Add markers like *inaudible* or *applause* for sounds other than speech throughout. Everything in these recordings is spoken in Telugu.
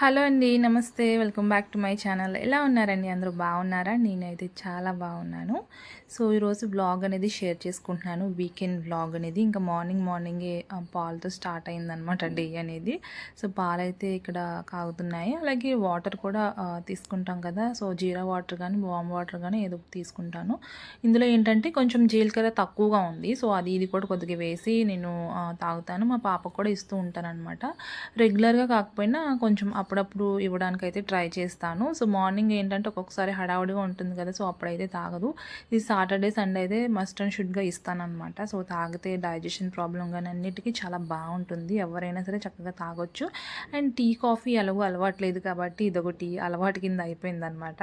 హలో అండి నమస్తే. Welcome back to my channel. ఎలా ఉన్నారండి? అందరూ బాగున్నారా? నేనైతే చాలా బాగున్నాను. సో ఈరోజు బ్లాగ్ అనేది షేర్ చేసుకుంటున్నాను. వీకెండ్ బ్లాగ్ అనేది. ఇంకా మార్నింగ్ మార్నింగే పాలతో స్టార్ట్ అయిందనమాట డే అనేది. సో పాలైతే ఇక్కడ కాగుతున్నాయి. అలాగే వాటర్ కూడా తీసుకుంటాం కదా. సో జీరా వాటర్ కానీ వామ్ వాటర్ కానీ ఏదో తీసుకుంటాను. ఇందులో ఏంటంటే కొంచెం జీలకర్ర తక్కువగా ఉంది. సో అది ఇది కూడా కొద్దిగా వేసి నేను తాగుతాను. మా పాపకు కూడా ఇస్తూ ఉంటాను అనమాట రెగ్యులర్గా కాకపోయినా కొంచెం అప్పుడప్పుడు ఇవ్వడానికి అయితే ట్రై చేస్తాను. సో మార్నింగ్ ఏంటంటే ఒక్కొక్కసారి హడావుడిగా ఉంటుంది కదా సో అప్పుడైతే తాగదు. ఇది సాటర్డే సండే అయితే మస్ట్ అండ్ షుడ్గా ఇస్తానమాట సో తాగితే డైజెషన్ ప్రాబ్లం కానీ అన్నిటికీ చాలా బాగుంటుంది. ఎవరైనా సరే చక్కగా తాగొచ్చు. అండ్ టీ కాఫీ ఎలాగో అలవాట్లేదు కాబట్టి ఇదొకటి అలవాటు కింద అయిపోయిందనమాట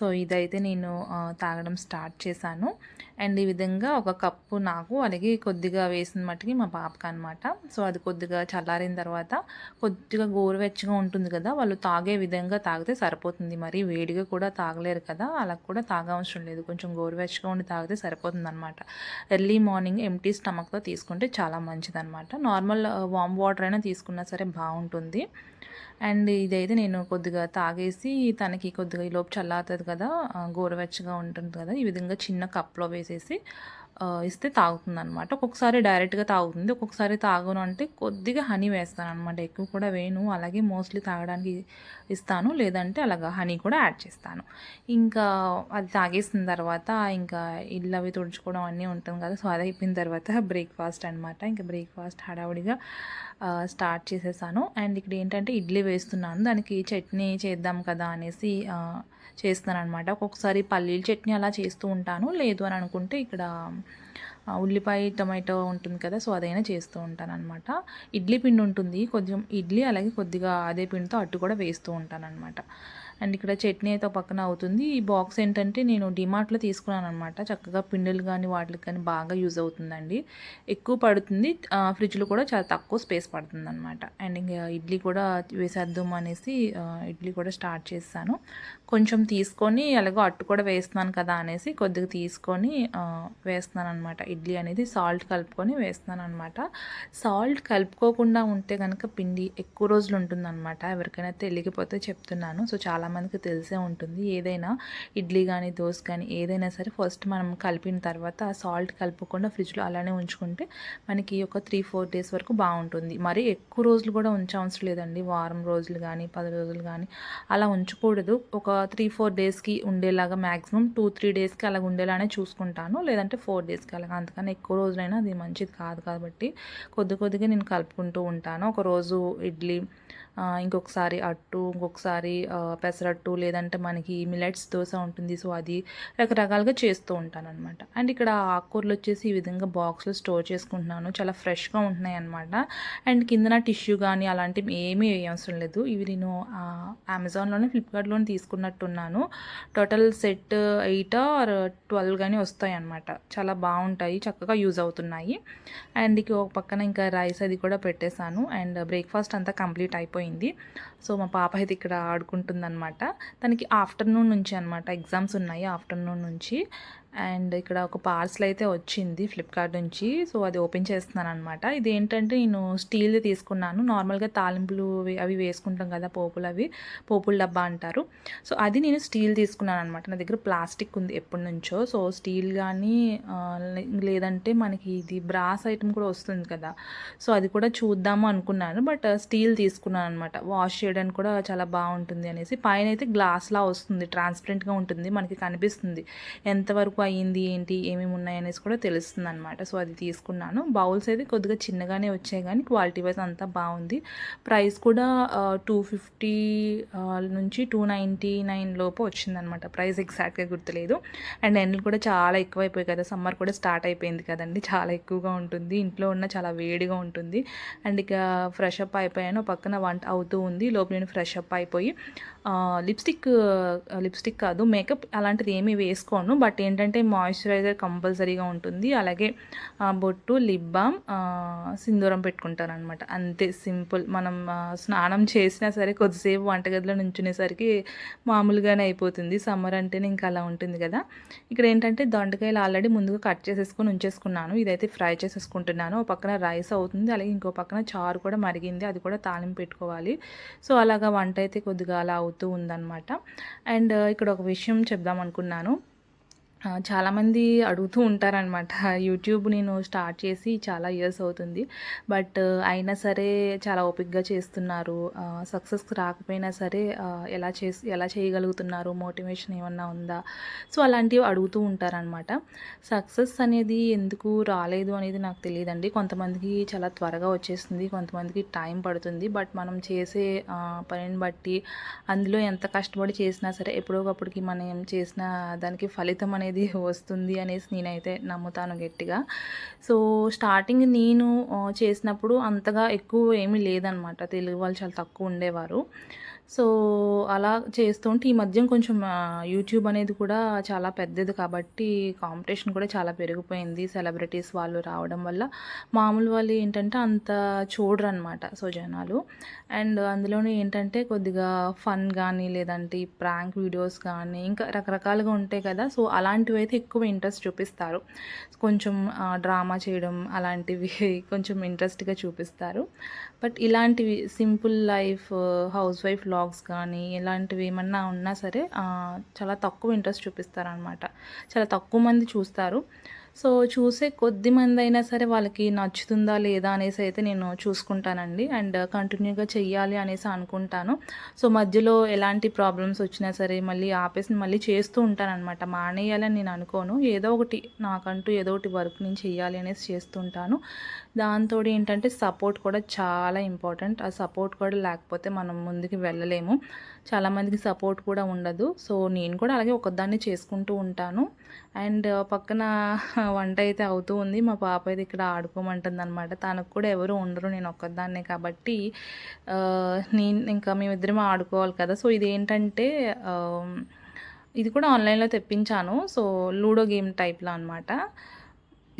సో ఇదైతే నేను తాగడం స్టార్ట్ చేశాను. అండ్ ఈ విధంగా ఒక కప్పు నాకు అలాగే కొద్దిగా వేసిన మట్టుకి మా పాపకి అనమాట సో అది కొద్దిగా చల్లారిన తర్వాత కొద్దిగా గోరువెచ్చగా ఉంటుంది కదా వాళ్ళు తాగే విధంగా తాగితే సరిపోతుంది. మరి వేడిగా కూడా తాగలేరు కదా అలా కూడా తాగవసరం లేదు. కొంచెం గోరువెచ్చగా ఉండి తాగితే సరిపోతుంది అనమాట ఎర్లీ మార్నింగ్ ఎంటీ స్టమక్తో తీసుకుంటే చాలా మంచిదన్నమాట. నార్మల్ వామ్ వాటర్ అయినా తీసుకున్నా సరే బాగుంటుంది. అండ్ ఇదైతే నేను కొద్దిగా తాగేసి తనకి కొద్దిగా ఈ లోపు చల్లారుతుంది కదా గోరువెచ్చగా ఉంటుంది కదా ఈ విధంగా చిన్న కప్లో వేసేసి ఇస్తే తాగుతుంది అనమాట ఒక్కొక్కసారి డైరెక్ట్గా తాగుతుంది. ఒక్కొక్కసారి తాగను అంటే కొద్దిగా హనీ వేస్తాను అనమాట ఎక్కువ కూడా వేయను. అలాగే మోస్ట్లీ తాగడానికి ఇస్తాను. లేదంటే అలాగా హనీ కూడా యాడ్ చేస్తాను. ఇంకా అది తాగేసిన తర్వాత ఇంకా ఇల్లు అవి తుడుచుకోవడం అన్నీ ఉంటుంది కదా. సో అది అయిపోయిన తర్వాత బ్రేక్ఫాస్ట్ అనమాట ఇంకా బ్రేక్ఫాస్ట్ హడావుడిగా స్టార్ట్ చేసేసాను. అండ్ ఇక్కడ ఏంటంటే ఇడ్లీ వేస్తున్నాను. దానికి చట్నీ చేద్దాం కదా అనేసి చేస్తున్నాను అనమాట ఒక్కొక్కసారి పల్లీల చట్నీ అలా చేస్తూ ఉంటాను. లేదు అని అనుకుంటే ఇక్కడ ఉల్లిపాయ టమాటో ఉంటుంది కదా సో అదైనా చేస్తూ ఉంటాను అనమాట ఇడ్లీ పిండి ఉంటుంది. కొంచెం ఇడ్లీ అలాగే కొద్దిగా అదే పిండితో అట్టు కూడా వేస్తూ ఉంటాను అనమాట అండ్ ఇక్కడ చట్నీ అయితే పక్కన అవుతుంది. ఈ బాక్స్ ఏంటంటే నేను డిమార్ట్లో తీసుకున్నాను అనమాట చక్కగా పిండిలు కానీ వాటికి కానీ బాగా యూజ్ అవుతుందండి. ఎక్కువ పడుతుంది. ఫ్రిడ్జ్లో కూడా చాలా తక్కువ స్పేస్ పడుతుంది అనమాట అండ్ ఇంకా ఇడ్లీ కూడా వేసేద్దాం అనేసి ఇడ్లీ కూడా స్టార్ట్ చేస్తాను. కొంచెం తీసుకొని అలాగే అట్టు కూడా వేస్తున్నాను కదా అనేసి కొద్దిగా తీసుకొని వేస్తున్నాను అనమాట ఇడ్లీ అనేది సాల్ట్ కలుపుకొని వేస్తున్నాను అనమాట సాల్ట్ కలుపుకోకుండా ఉంటే కనుక పిండి ఎక్కువ రోజులు ఉంటుందన్నమాట. ఎవరికైనా తెలియకపోతే చెప్తున్నాను. సో చాలా చాలామందికి తెలిసే ఉంటుంది. ఏదైనా ఇడ్లీ కానీ దోశ కానీ ఏదైనా సరే ఫస్ట్ మనం కలిపిన తర్వాత సాల్ట్ కలుపుకుండా ఫ్రిడ్జ్లో అలానే ఉంచుకుంటే మనకి ఒక త్రీ ఫోర్ డేస్ వరకు బాగుంటుంది. మరి ఎక్కువ రోజులు కూడా ఉంచవసరం లేదండి. వారం రోజులు కానీ పది రోజులు కానీ అలా ఉంచకూడదు. ఒక త్రీ ఫోర్ డేస్కి ఉండేలాగా మ్యాక్సిమం టూ త్రీ డేస్కి అలా ఉండేలానే చూసుకుంటాను. లేదంటే ఫోర్ డేస్కి అలాగా. అందుకని ఎక్కువ రోజులైనా అది మంచిది కాదు కాబట్టి కొద్ది కొద్దిగా నేను కలుపుకుంటూ ఉంటాను. ఒక రోజు ఇడ్లీ ఇంకొకసారి అట్టు ఇంకొకసారి పెసరట్టు లేదంటే మనకి మిలెట్స్ దోశ ఉంటుంది. సో అది రకరకాలుగా చేస్తూ ఉంటాను అనమాట అండ్ ఇక్కడ ఆకుకూరలు వచ్చేసి ఈ విధంగా బాక్స్లో స్టోర్ చేసుకుంటున్నాను. చాలా ఫ్రెష్గా ఉంటున్నాయి అనమాట అండ్ కిందన టిష్యూ కానీ అలాంటివి ఏమీ అవసరం లేదు. ఇవి నేను అమెజాన్లోనే ఫ్లిప్కార్ట్లోనే తీసుకున్నట్టున్నాను. Total set eight or twelve కానీ వస్తాయి అనమాట చాలా బాగుంటాయి. చక్కగా యూజ్ అవుతున్నాయి. అండ్ ఇక ఒక పక్కన ఇంకా రైస్ అది కూడా పెట్టేశాను. అండ్ బ్రేక్ఫాస్ట్ అంతా కంప్లీట్ అయిపోయింది. సో మా పాప అయితే ఇక్కడ ఆడుకుంటుందన్నమాట. తనకి ఆఫ్టర్నూన్ నుంచి అనమాట ఎగ్జామ్స్ ఉన్నాయి ఆఫ్టర్నూన్ నుంచి. అండ్ ఇక్కడ ఒక పార్సల్ అయితే వచ్చింది ఫ్లిప్కార్ట్ నుంచి. సో అది ఓపెన్ చేస్తున్నాను అనమాట ఇది ఏంటంటే నేను స్టీల్ తీసుకున్నాను. నార్మల్గా తాలింపులు అవి- వేసుకుంటాం కదా పోపులు అవి. పోపుల డబ్బా అంటారు. సో అది నేను స్టీల్ తీసుకున్నాను అనమాట నా దగ్గర ప్లాస్టిక్ ఉంది ఎప్పటి నుంచో. సో స్టీల్ కానీ లేదంటే మనకి ఇది బ్రాస్ ఐటమ్ కూడా వస్తుంది కదా. సో అది కూడా చూద్దాము అనుకున్నాను. బట్ స్టీల్ తీసుకున్నాను అనమాట వాష్ చేయడానికి కూడా చాలా బాగుంటుంది అనేసి. పైన అయితే గ్లాస్లా వస్తుంది. ట్రాన్స్పరెంట్గా ఉంటుంది. మనకి కనిపిస్తుంది. ఎంతవరకు అయ్యింది ఏంటి ఏమేమి ఉన్నాయి అనేసి కూడా తెలుస్తుంది అనమాట సో అది తీసుకున్నాను. బౌల్స్ అయితే కొద్దిగా చిన్నగానే వచ్చాయి కానీ క్వాలిటీ వైజ్ అంతా బాగుంది. ప్రైస్ కూడా టూ ఫిఫ్టీ నుంచి టూ నైంటీ నైన్ లోపు వచ్చిందనమాట ప్రైస్ ఎగ్జాక్ట్గా గుర్తులేదు. అండ్ ఎండలు కూడా చాలా ఎక్కువైపోయాయి కదా. సమ్మర్ కూడా స్టార్ట్ అయిపోయింది కదండి. చాలా ఎక్కువగా ఉంటుంది. ఇంట్లో ఉన్న చాలా వేడిగా ఉంటుంది. అండ్ ఇక ఫ్రెష్ అప్ అయిపోయాను. పక్కన వంట అవుతూ ఉంది. లోపల నేను ఫ్రెష్ అప్ అయిపోయి లిప్స్టిక్ లిప్స్టిక్ కాదు మేకప్ అలాంటిది ఏమీ వేసుకోను. బట్ ఏంటంటే ఏంటంటే మాయిశ్చరైజర్ కంపల్సరీగా ఉంటుంది. అలాగే బొట్టు లిప్ బామ్ సింధూరం పెట్టుకుంటాను అనమాట అంతే సింపుల్. మనం స్నానం చేసినా సరే కొద్దిసేపు వంటగదిలో నుంచునేసరికి మామూలుగానే అయిపోతుంది. సమ్మర్ అంటేనే ఇంకా అలా ఉంటుంది కదా. ఇక్కడ ఏంటంటే దొండకాయలు ఆల్రెడీ ముందుగా కట్ చేసేసుకొని ఉంచేసుకున్నాను. ఇదైతే ఫ్రై చేసేసుకుంటున్నాను. ఒక పక్కన రైస్ అవుతుంది. అలాగే ఇంకో పక్కన చారు కూడా మరిగింది. అది కూడా తాలింపు పెట్టుకోవాలి. సో అలాగా వంట అయితే కొద్దిగా అలా అవుతూ ఉందన్నమాట. అండ్ ఇక్కడ ఒక విషయం చెప్దాం అనుకున్నాను. చాలామంది అడుగుతూ ఉంటారనమాట యూట్యూబ్ నేను స్టార్ట్ చేసి చాలా ఇయర్స్ అవుతుంది. బట్ అయినా సరే చాలా ఓపిక్గా చేస్తున్నారు. సక్సెస్ రాకపోయినా సరే ఎలా చేసి ఎలా చేయగలుగుతున్నారు? మోటివేషన్ ఏమన్నా ఉందా? సో అలాంటివి అడుగుతూ ఉంటారనమాట సక్సెస్ అనేది ఎందుకు రాలేదు అనేది నాకు తెలియదండి. కొంతమందికి చాలా త్వరగా వచ్చేస్తుంది కొంతమందికి టైం పడుతుంది. బట్ మనం చేసే పనిని బట్టి అందులో ఎంత కష్టపడి చేసినా సరే ఎప్పుడో ఒకప్పటికి మనం చేసిన దానికి ఫలితం అనేది వస్తుంది అనేసి నేనైతే నమ్ముతాను గట్టిగా. సో స్టార్టింగ్ నేను చేసినప్పుడు అంతగా ఎక్కువ ఏమీ లేదనమాట. తెలుగు వాళ్ళు చాలా తక్కువ ఉండేవారు. సో అలా చేస్తుంటే ఈ మధ్య కొంచెం యూట్యూబ్ అనేది కూడా చాలా పెద్దది కాబట్టి కాంపిటీషన్ కూడా చాలా పెరిగిపోయింది. సెలబ్రిటీస్ వాళ్ళు రావడం వల్ల మామూలు వాళ్ళు ఏంటంటే అంత చూడరు అనమాట సో జనాలు. అండ్ అందులోనే ఏంటంటే కొద్దిగా ఫన్ కానీ లేదంటే ప్రాంక్ వీడియోస్ కానీ ఇంకా రకరకాలుగా ఉంటాయి కదా. సో అలాంటివి అయితే ఎక్కువ ఇంట్రెస్ట్ చూపిస్తారు. కొంచెం డ్రామా చేయడం అలాంటివి కొంచెం ఇంట్రెస్ట్గా చూపిస్తారు. బట్ ఇలాంటివి simple life house wife vlogs కానీ ఇలాంటివి ఏమన్నా ఉన్నా సరే చాలా తక్కువ ఇంట్రెస్ట్ చూపిస్తారనమాట చాలా తక్కువ మంది చూస్తారు. సో చూసే కొద్ది మంది అయినా సరే వాళ్ళకి నచ్చుతుందా లేదా అనేసి అయితే నేను చూసుకుంటానండి. అండ్ కంటిన్యూగా చెయ్యాలి అనేసి అనుకుంటాను. సో మధ్యలో ఎలాంటి ప్రాబ్లమ్స్ వచ్చినా సరే మళ్ళీ ఆపేసి మళ్ళీ చేస్తూ ఉంటానన్నమాట. మానేయాలని నేను అనుకోను. ఏదో ఒకటి నాకంటూ ఏదో ఒకటి వర్క్ నేను చేయాలి అనేసి చేస్తుంటాను. దాంతో ఏంటంటే సపోర్ట్ కూడా చాలా ఇంపార్టెంట్. ఆ సపోర్ట్ కూడా లేకపోతే మనం ముందుకు వెళ్ళలేము. చాలామందికి సపోర్ట్ కూడా ఉండదు. సో నేను కూడా అలాగే ఒకదాన్ని చేసుకుంటూ ఉంటాను. అండ్ పక్కన వంట అయితే అవుతూ ఉంది. మా పాప అయితే ఇక్కడ ఆడుకోమంటుంది అనమాట తనకు కూడా ఎవరు ఉండరు. నేను ఒక్కదాన్నే కాబట్టి నేను ఇంకా మేమిద్దరం ఆడుకోవాలి కదా. సో ఇదేంటంటే ఇది కూడా ఆన్లైన్లో తెప్పించాను. సో లూడో గేమ్ టైప్లో అనమాట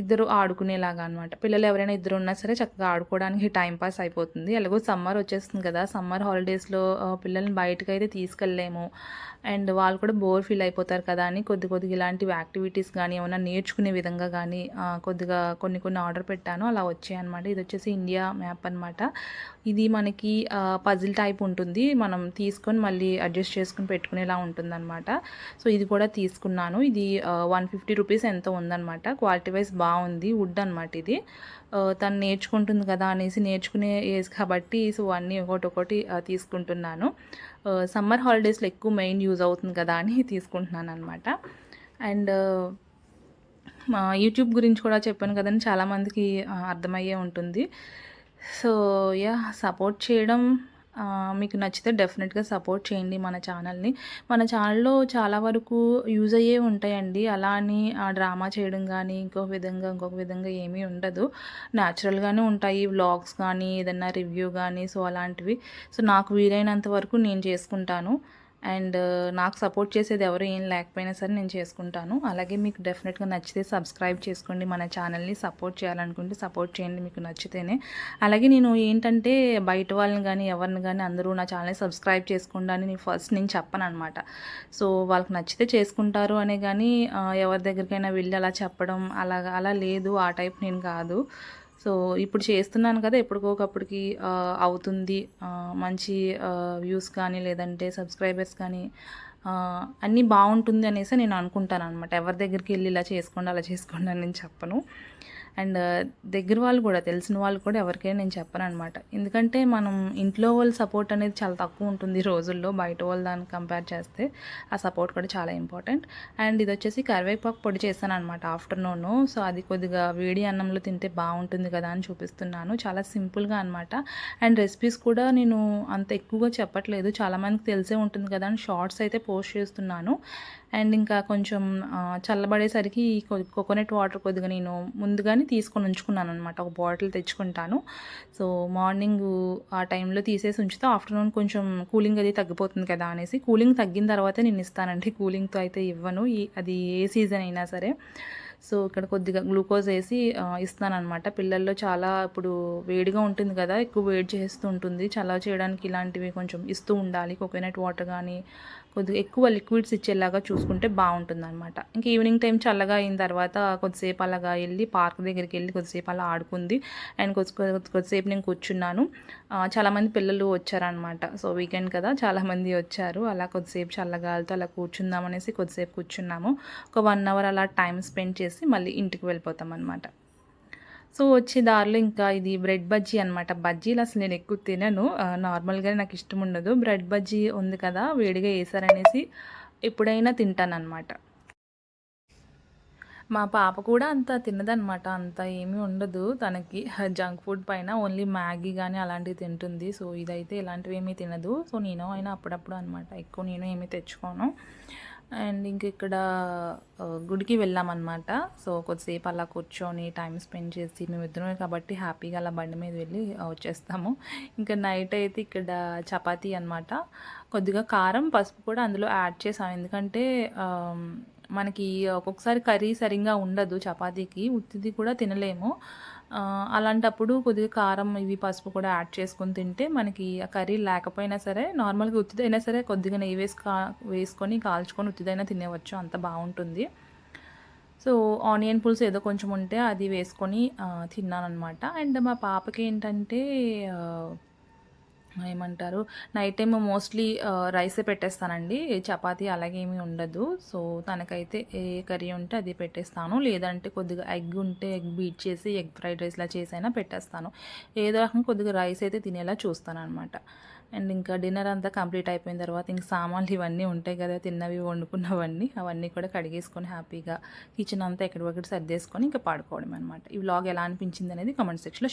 ఇద్దరు ఆడుకునేలాగా అనమాట పిల్లలు ఎవరైనా ఇద్దరు ఉన్నా సరే చక్కగా ఆడుకోవడానికి టైం పాస్ అయిపోతుంది. ఎలాగో సమ్మర్ వచ్చేస్తుంది కదా. సమ్మర్ హాలిడేస్లో పిల్లల్ని బయటకు అయితే తీసుకెళ్ళలేము. అండ్ వాళ్ళు కూడా బోర్ ఫీల్ అయిపోతారు కదా అని కొద్ది కొద్దిగా ఇలాంటివి యాక్టివిటీస్ కానీ ఏమైనా నేర్చుకునే విధంగా కానీ కొద్దిగా కొన్ని కొన్ని ఆర్డర్ పెట్టాను. అలా వచ్చాయి అనమాట ఇది వచ్చేసి ఇండియా మ్యాప్ అనమాట ఇది మనకి పజిల్ టైప్ ఉంటుంది. మనం తీసుకొని మళ్ళీ అడ్జస్ట్ చేసుకుని పెట్టుకునేలా ఉంటుందన్నమాట. సో ఇది కూడా తీసుకున్నాను. ఇది వన్ ఫిఫ్టీ రూపీస్ ఎంతో ఉందన్నమాట. క్వాలిటీ వైజ్ బాగుంది. వుడ్ అనమాట ఇది. తను నేర్చుకుంటుంది కదా అనేసి నేర్చుకునే ఏజ్ కాబట్టి సో అన్నీ ఒకటి ఒకటి తీసుకుంటున్నాను. సమ్మర్ హాలిడేస్లో ఎక్కువ మెయిన్ యూజ్ అవుతుంది కదా అని *laughs* తీసుకుంటున్నాను అనమాట అండ్ మా యూట్యూబ్ గురించి కూడా చెప్పాను కదండి చాలామందికి అర్థమయ్యే ఉంటుంది. సో యా సపోర్ట్ చేయడం మీకు నచ్చితే డెఫినెట్గా సపోర్ట్ చేయండి మన ఛానల్ని. మన ఛానల్లో చాలా వరకు యూజ్ అయ్యే ఉంటాయండి. అలా అని ఆ డ్రామా చేయడం కానీ ఇంకొక విధంగా ఇంకొక విధంగా ఏమీ ఉండదు. న్యాచురల్గానే ఉంటాయి వ్లాగ్స్ కానీ ఏదన్నా రివ్యూ కానీ సో అలాంటివి. సో నాకు వీలైనంత వరకు నేను చేసుకుంటాను. అండ్ uh, నాకు సపోర్ట్ చేసేది ఎవరు ఏం లేకపోయినా సరే నేను చేసుకుంటాను. అలాగే మీకు డెఫినెట్గా నచ్చితే సబ్స్క్రైబ్ చేసుకోండి. మన ఛానల్ని సపోర్ట్ చేయాలనుకుంటే సపోర్ట్ చేయండి మీకు నచ్చితేనే. అలాగే నేను ఏంటంటే బయట వాళ్ళని కానీ ఎవరిని కానీ అందరూ నా ఛానల్ని సబ్స్క్రైబ్ చేసుకోండి అని నేను ఫస్ట్ నేను చెప్పను అనమాట సో వాళ్ళకి నచ్చితే చేసుకుంటారు అనే కానీ uh, ఎవరి దగ్గరికైనా వెళ్ళి అలా చెప్పడం అలా అలా లేదు. ఆ టైప్ నేను కాదు. సో ఇప్పుడు చేస్తున్నాను కదా ఎప్పటికోకప్పటికి అవుతుంది. మంచి వ్యూస్ కానీ లేదంటే సబ్స్క్రైబర్స్ కానీ అన్నీ బాగుంటుంది అనేసి నేను అనుకుంటాను అనమాట ఎవరి దగ్గరికి వెళ్ళి ఇలా చేసుకోండి అలా చేసుకోండి అని నేను చెప్పను. అండ్ దగ్గర వాళ్ళు కూడా తెలిసిన వాళ్ళు కూడా ఎవరికైనా నేను చెప్పను అనమాట ఎందుకంటే మనం ఇంట్లో వాళ్ళ సపోర్ట్ అనేది చాలా తక్కువ ఉంటుంది ఈ రోజుల్లో బయట వాళ్ళు దానికి కంపేర్ చేస్తే. ఆ సపోర్ట్ కూడా చాలా ఇంపార్టెంట్ అండ్ ఇది వచ్చేసి కరివేపాకు పొడి చేశాను అనమాట ఆఫ్టర్నూన్. సో అది కొద్దిగా వేడి అన్నంలో తింటే బాగుంటుంది కదా అని చూపిస్తున్నాను. చాలా సింపుల్గా అనమాట అండ్ రెసిపీస్ కూడా నేను అంత ఎక్కువగా చెప్పట్లేదు. చాలామందికి తెలిసే ఉంటుంది కదా అని షార్ట్స్ అయితే పోస్ట్ చేస్తున్నాను. అండ్ ఇంకా కొంచెం చల్లబడేసరికి కోకోనట్ వాటర్ కొద్దిగా నేను ముందుగానే తీసుకొని ఉంచుకున్నాను అనమాట ఒక బాటిల్ తెచ్చుకుంటాను. సో మార్నింగ్ ఆ టైంలో తీసేసి ఉంచితే ఆఫ్టర్నూన్ కొంచెం కూలింగ్ అది తగ్గిపోతుంది కదా అనేసి కూలింగ్ తగ్గిన తర్వాతే నేను ఇస్తానండి. కూలింగ్తో అయితే ఇవ్వను. ఈ అది ఏ సీజన్ అయినా సరే. సో ఇక్కడ కొద్దిగా గ్లూకోజ్ వేసి ఇస్తాను అనమాట పిల్లల్లో చాలా ఇప్పుడు వేడిగా ఉంటుంది కదా ఎక్కువ వేడి చేస్తూ ఉంటుంది. చలవ చేయడానికి ఇలాంటివి కొంచెం ఇస్తూ ఉండాలి. కోకోనట్ వాటర్ కానీ కొద్దిగా ఎక్కువ లిక్విడ్స్ ఇచ్చేలాగా చూసుకుంటే బాగుంటుంది అనమాట ఇంకా ఈవినింగ్ టైం చల్లగా అయిన తర్వాత కొద్దిసేపు అలాగా వెళ్ళి పార్క్ దగ్గరికి వెళ్ళి కొద్దిసేపు అలా ఆడుకుంది. అండ్ కొద్ది కొద్దిసేపు నేను కూర్చున్నాను. చాలామంది పిల్లలు వచ్చారనమాట సో వీకెండ్ కదా చాలామంది వచ్చారు. అలా కొద్దిసేపు చల్లగాలతో అలా కూర్చుందాం అనేసి కొద్దిసేపు కూర్చున్నాము. ఒక వన్ అవర్ అలా టైం స్పెండ్ చేసి మళ్ళీ ఇంటికి వెళ్ళిపోతాం అనమాట సో వచ్చే దారిలో ఇంకా ఇది బ్రెడ్ బజ్జీ అనమాట బజ్జీలు అసలు నేను ఎక్కువ తినను. నార్మల్గానే నాకు ఇష్టం ఉండదు. బ్రెడ్ బజ్జీ ఉంది కదా వేడిగా వేసారనేసి ఎప్పుడైనా తింటానన్నమాట. మా పాప కూడా అంత తినదనమాట అంత ఏమీ ఉండదు. తనకి జంక్ ఫుడ్ పైన ఓన్లీ మ్యాగీ కానీ అలాంటివి తింటుంది. సో ఇదైతే ఇలాంటివి ఏమీ తినదు. సో నేను అయినా అప్పుడప్పుడు అనమాట ఎక్కువ నేను ఏమీ తెచ్చుకోను. అండ్ ఇంక ఇక్కడ గుడికి వెళ్ళామన్నమాట. సో కొద్దిసేపు అలా కూర్చొని టైం స్పెండ్ చేసి మేము ఇద్దరమే కాబట్టి హ్యాపీగా అలా బండి మీద వెళ్ళి వచ్చేస్తాము. ఇంకా నైట్ అయితే ఇక్కడ చపాతీ అనమాట కొద్దిగా కారం పసుపు కూడా అందులో యాడ్ చేసాం. ఎందుకంటే మనకి ఒక్కొక్కసారి కర్రీ సరిగ్గా ఉండదు చపాతీకి. ఉత్తిది కూడా తినలేము. అలాంటప్పుడు కొద్దిగా కారం ఇవి పసుపు కూడా యాడ్ చేసుకొని తింటే మనకి ఆ కర్రీ లేకపోయినా సరే నార్మల్గా ఉత్తిదైనా సరే కొద్దిగా నెయ్యి వేసి కా వేసుకొని కాల్చుకొని ఉత్తిదైనా తినేవచ్చు. అంత బాగుంటుంది. సో ఆనియన్ పులుసు ఏదో కొంచెం ఉంటే అది వేసుకొని తిన్నాను అనమాట అండ్ మా పాపకి ఏంటంటే ఏమంటారు? నైట్ టైం మోస్ట్లీ రైసే పెట్టేస్తానండి. చపాతి అలాగే ఏమీ ఉండదు. సో తనకైతే ఏ కర్రీ ఉంటే అది పెట్టేస్తాను. లేదంటే కొద్దిగా ఎగ్ ఉంటే ఎగ్ బీట్ చేసి ఎగ్ ఫ్రైడ్ రైస్లా చేసైనా పెట్టేస్తాను. ఏదో రకం కొద్దిగా రైస్ అయితే తినేలా చూస్తాను అనమాట అండ్ ఇంకా డిన్నర్ అంతా కంప్లీట్ అయిపోయిన తర్వాత ఇంక సామాన్లు ఇవన్నీ ఉంటాయి కదా తిన్నవి వండుకున్నవన్నీ అవన్నీ కూడా కడిగేసుకొని హ్యాపీగా కిచెన్ అంతా ఎక్కడికక్కడ సర్దేసుకొని ఇంకా పాడుకోవడం అనమాట ఈ వ్లాగ్ ఎలా అనిపించింది అనేది కామెంట్ సెక్షన్లో